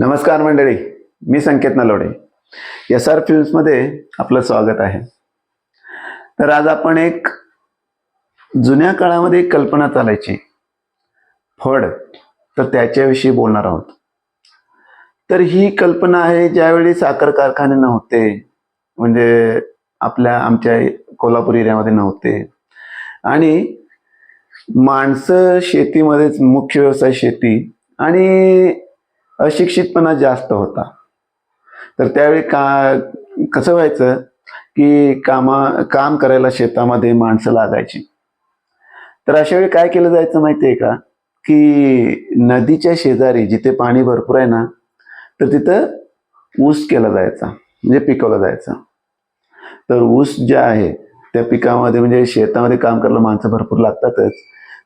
नमस्कार मंडळी मी संकेत नलोडे. S R फिल्म्समध्ये आपलं स्वागत आहे. तर आज आपण एक जुन्या काळामध्ये एक कल्पना चालायची. फड तर त्याच्याविषयी बोलणार आहोत. तर ही कल्पना आहे ज्यावेळी साखर कारखाने नव्हते म्हणजे आपल्या आमच्या कोल्हापूर एरियामध्ये नव्हते. आणि माणसं शेतीमध्येच मुख्य व्यवसाय शेती आणि अशिक्षितपणा जास्त होता. तर त्यावेळी का कसं व्हायचं की कामा काम करायला शेतामध्ये माणसं लागायची. तर अशा वेळी काय केलं जायचं माहिती आहे का? की नदीच्या शेजारी जिथे पाणी भरपूर आहे ना तर तिथं ऊस केला जायचा म्हणजे पिकवलं जायचं. तर ऊस जे आहे त्या पिकामध्ये म्हणजे शेतामध्ये काम करायला माणसं भरपूर लागतातच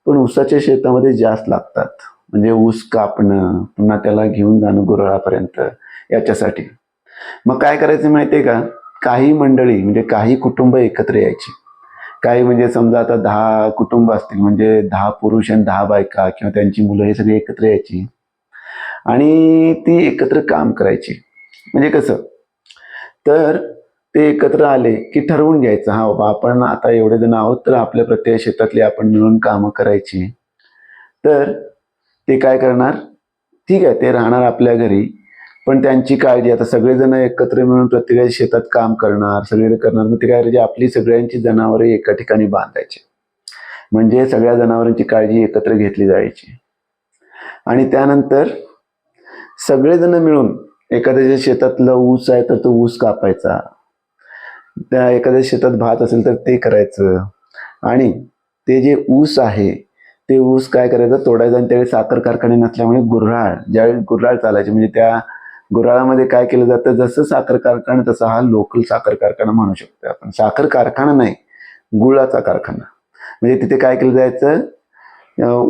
पण ऊसाच्या शेतामध्ये जास्त लागतात. म्हणजे ऊस कापणं पुन्हा त्याला घेऊन जाणं गुरळापर्यंत याच्यासाठी. मग काय करायचं माहिती आहे का? काही मंडळी म्हणजे काही कुटुंब एकत्र यायची. काही म्हणजे समजा आता दहा कुटुंब असतील म्हणजे दहा पुरुष आणि दहा बायका किंवा त्यांची मुलं हे सगळे एकत्र यायची. आणि ती एकत्र काम करायची. म्हणजे कसं? तर ते एकत्र आले की ठरवून घ्यायचं हा बाबा आपण आता एवढे जण आहोत तर आपल्या प्रत्येक शेतातली आपण मिळून कामं करायची. तर ते काय करणार? ठीक आहे ते राहणार आपल्या घरी. पण त्यांची काळजी आता सगळेजण एकत्र मिळून प्रत्येकाच्या शेतात काम करणार सगळे करणार मग ते काय करायचे? आपली सगळ्यांची जनावरे एका ठिकाणी बांधायचे. म्हणजे सगळ्या जनावरांची काळजी एकत्र घेतली जायची. आणि त्यानंतर सगळेजण मिळून एखाद्याच्या शेतातलं ऊस आहे तर तो ऊस कापायचा. त्या एखाद्या शेतात भात असेल तर ते करायचं. आणि ते जे ऊस आहे ते ऊस काय करायचं? तोडायचं आणि त्यावेळी साखर कारखाने नसल्यामुळे गुऱ्हाळ. ज्यावेळी गुऱ्हाळ चालायचे म्हणजे त्या गुऱ्हाळामध्ये काय केलं जातं? जसं साखर कारखाना तसा हा लोकल साखर कारखाना म्हणू शकतो आपण. साखर कारखाना नाही गुळाचा कारखाना. म्हणजे तिथे काय केलं जायचं?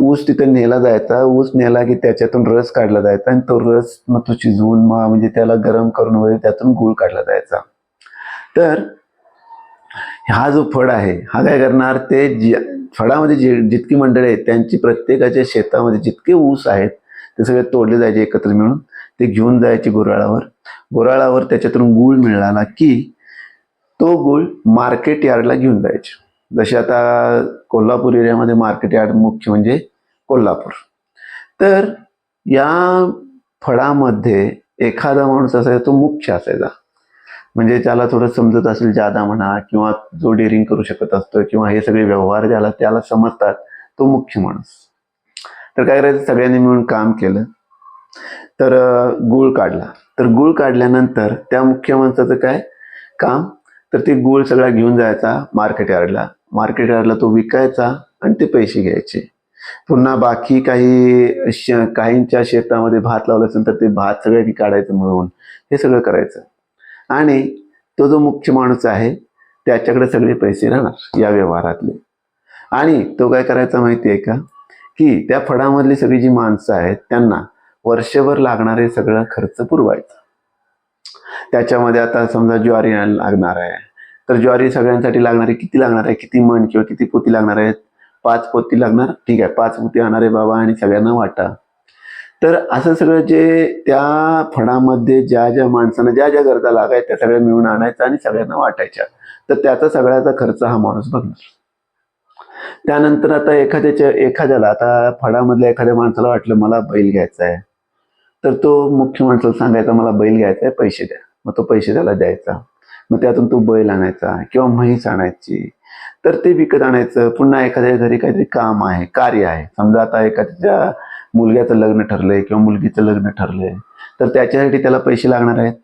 ऊस तिथे नेला जायचा. ऊस नेला की त्याच्यातून रस काढला जायचा आणि तो रस मग तो शिजवून मग म्हणजे त्याला गरम करून वगैरे त्यातून गुळ काढला जायचा. तर हा जो फळ आहे हा काय करणार? ते जी फळामध्ये जे जितकी मंडळी आहेत त्यांची प्रत्येकाच्या शेतामध्ये जितके ऊस आहेत ते सगळे तोडले जायचे एकत्र मिळून. ते घेऊन जायचे गुराळावर. गुराळावर त्याच्यातून गूळ मिळाला की तो गूळ मार्केट यार्डला घेऊन जायचे. जसे आता कोल्हापूर एरियामध्ये मार्केट यार्ड मुख्य म्हणजे कोल्हापूर. तर या फळामध्ये एखादा माणूस असायचा तो मुख्य असायचा. म्हणजे त्याला थोडं समजत असेल जादा म्हणा किंवा जो डेअरिंग करू शकत असतो किंवा हे सगळे व्यवहार ज्याला त्याला समजतात तो मुख्य माणूस. तर काय करायचं? सगळ्यांनी मिळून काम केलं. तर गुळ काढला. तर गुळ काढल्यानंतर त्या मुख्य माणसाचं काय? काम? तर ते गुळ सगळा घेऊन जायचा मार्केट यार्डला. मार्केट यार्डला तो विकायचा आणि ते पैसे घ्यायचे. पुन्हा बाकी काही काहींच्या शेतामध्ये भात लावलं असेल तर ते भात सगळ्यांनी काढायचं मिळवून हे सगळं करायचं. आणि तो जो मुख्य माणूस आहे त्याच्याकडे सगळे पैसे राहणार या व्यवहारातले. आणि तो काय करायचा माहिती आहे का? की त्या फळामधली सगळी जी माणसं आहेत त्यांना वर्षभर लागणारे सगळं खर्च पुरवायचा. त्याच्यामध्ये आता समजा ज्वारी लागणार आहे. तर ज्वारी सगळ्यांसाठी लागणारी किती लागणार आहे? किती मन किंवा किती पोती लागणार आहेत? पाच पोती लागणार? ठीक आहे पाच पोती आणणार आहे बाबा आणि सगळ्यांना वाटा. तर असं सगळं जे त्या फळामध्ये ज्या ज्या माणसांना ज्या ज्या गरजा लागायच्या त्या सगळ्या मिळून आणायच्या आणि सगळ्यांना वाटायच्या. तर त्याचा सगळ्याचा खर्च हा माणूस बघणार. त्यानंतर आता एखाद्याच्या एखाद्याला आता फळामधल्या एखाद्या माणसाला वाटलं मला बैल घ्यायचा आहे. तर तो मुख्य माणसाला सांगायचा मला बैल घ्यायचा आहे पैसे द्या. मग तो पैसे त्याला द्यायचा. मग त्यातून तो बैल आणायचा किंवा म्हैस आणायची. तर ते विकत आणायचं. पुन्हा एखाद्या घरी काहीतरी काम आहे कार्य आहे. समजा आता एखाद्या मुलग्याचं लग्न ठरलंय किंवा मुलगीचं लग्न ठरलंय तर त्याच्यासाठी त्याला पैसे लागणार आहेत?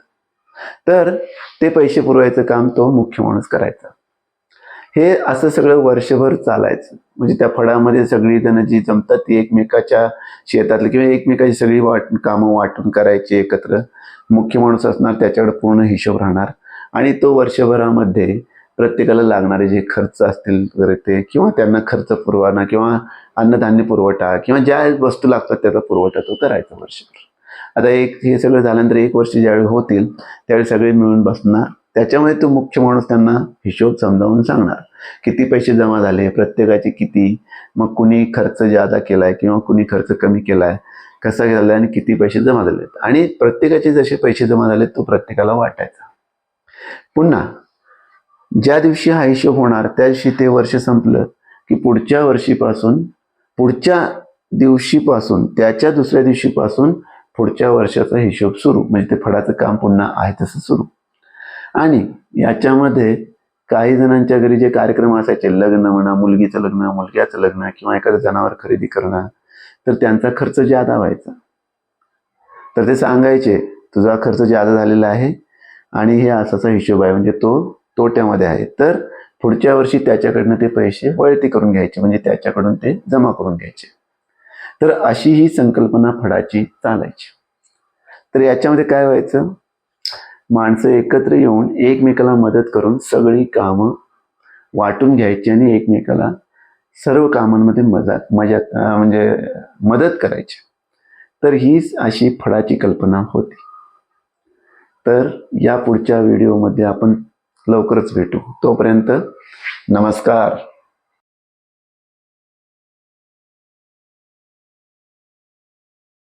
तर ते पैसे पुरवायचं काम तो मुख्य माणूस करायचा. हे असं सगळं वर्षभर चालायचं. म्हणजे त्या फळामध्ये सगळी जण जी जमतात ती एकमेकाच्या शेतातली किंवा एकमेकाची सगळी वाट कामं वाटून करायची एकत्र मुख्य माणूस असणार त्याच्याकडे पूर्ण हिशोब राहणार. आणि तो वर्षभरामध्ये प्रत्येकाला लागणारे जे खर्च असतील वगैरे ते किंवा त्यांना खर्च पुरवणं किंवा अन्नधान्य पुरवठा किंवा ज्या वस्तू लागतात त्याचा पुरवठा तो करायचा वर्षभर. आता एक हे सगळं झाल्यानंतर एक वर्ष ज्यावेळी होतील त्यावेळी सगळे मिळून बसणार. त्याच्यामुळे तो मुख्य माणूस त्यांना हिशोब समजावून सांगणार किती पैसे जमा झाले प्रत्येकाचे किती मग कुणी खर्च जादा केलाय किंवा कुणी खर्च कमी केलाय कसा झालाय आणि किती पैसे जमा झालेत. आणि प्रत्येकाचे जसे पैसे जमा झाले तो प्रत्येकाला वाटायचा. पुन्हा ज्या दिवशी हा हिशोब होणार त्या दिवशी ते वर्ष संपलं की पुढच्या वर्षीपासून पुढच्या दिवशीपासून त्याच्या दुसऱ्या दिवशीपासून पुढच्या वर्षाचा हिशोब सुरू. म्हणजे ते फळाचं काम पुन्हा आहे तसं सुरू. आणि याच्यामध्ये काही जणांच्या घरी जे कार्यक्रम असायचे लग्न म्हणा मुलगीचं लग्न मुलग्याचं लग्न किंवा एखादं जनावर खरेदी करणं तर त्यांचा खर्च जादा व्हायचा. तर ते सांगायचे तुझा खर्च जादा झालेला आहे आणि हे असाचा हिशोब आहे. म्हणजे तो तोट्यामध्ये आहे. तर पुढच्या वर्षी त्याच्याकडनं ते पैसे वळती करून घ्यायचे म्हणजे त्याच्याकडून ते जमा करून घ्यायचे. तर अशी ही संकल्पना फळाची चालायची. तर याच्यामध्ये काय व्हायचं? माणसं एकत्र येऊन एकमेकाला मदत करून सगळी कामं वाटून घ्यायची आणि एकमेकाला सर्व कामांमध्ये मजा मजा म्हणजे मदत करायची. तर हीच अशी फळाची कल्पना होती. तर या पुढच्या व्हिडिओमध्ये आपण लवकरच भेटू. तोपर्यंत नमस्कार.